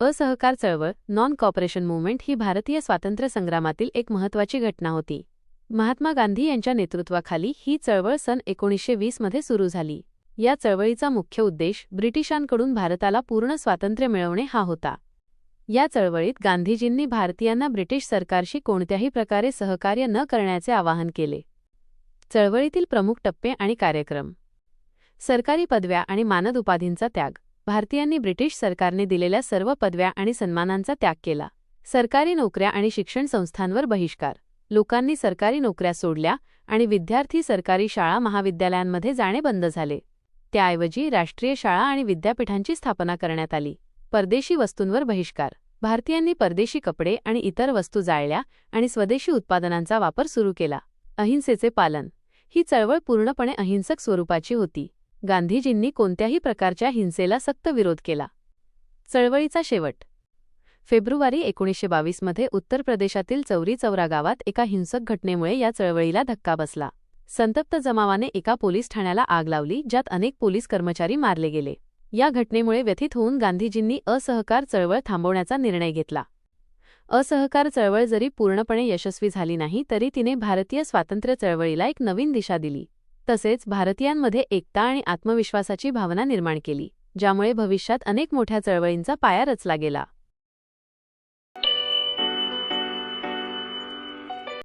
असहकार चळवळ non cooperation movement ही भारतीय स्वातंत्र्य संग्रामातील एक महत्त्वाची घटना होती. महात्मा गांधी यांच्या नेतृत्वाखाली ही चळवळ सन एकोणीसशे वीसमध्ये सुरू झाली. या चळवळीचा मुख्य उद्देश ब्रिटिशांकडून भारताला पूर्ण स्वातंत्र्य मिळवणे हा होता. या चळवळीत गांधीजींनी भारतीयांना ब्रिटिश सरकारशी कोणत्याही प्रकारे सहकार्य न करण्याचे आवाहन केले. चळवळीतील प्रमुख टप्पे आणि कार्यक्रम. सरकारी पदव्या आणि मानद उपाधींचा त्याग. भारतीयांनी ब्रिटिश सरकारने दिलेल्या सर्व पदव्या आणि सन्मानांचा त्याग केला. सरकारी नोकऱ्या आणि शिक्षण संस्थांवर बहिष्कार. लोकांनी सरकारी नोकऱ्या सोडल्या आणि विद्यार्थी सरकारी शाळा महाविद्यालयांमध्ये जाणे बंद झाले. त्याऐवजी राष्ट्रीय शाळा आणि विद्यापीठांची स्थापना करण्यात आली. परदेशी वस्तूंवर बहिष्कार. भारतीयांनी परदेशी कपडे आणि इतर वस्तू जाळल्या आणि स्वदेशी उत्पादनांचा वापर सुरू केला. अहिंसेचे पालन. ही चळवळ पूर्णपणे अहिंसक स्वरूपाची होती. गांधीजींनी कोणत्याही प्रकारच्या हिंसेला सक्त विरोध केला. चळवळीचा शेवट. फेब्रुवारी एकोणीसशे बावीसमध्ये उत्तर प्रदेशातील चौरी चौरा गावात एका हिंसक घटनेमुळे या चळवळीला धक्का बसला. संतप्त जमावाने एका पोलीस ठाण्याला आग लावली ज्यात अनेक पोलीस कर्मचारी मारले गेले. या घटनेमुळे व्यथित होऊन गांधीजींनी असहकार चळवळ थांबवण्याचा निर्णय घेतला. असहकार चळवळ जरी पूर्णपणे यशस्वी झाली नाही तरी तिने भारतीय स्वातंत्र्य चळवळीला एक नवीन दिशा दिली. तसेच भारतीयांमध्ये एकता आणि आत्मविश्वासाची भावना निर्माण केली ज्यामुळे भविष्यात अनेक मोठ्या चळवळींचा पाया रचला गेला.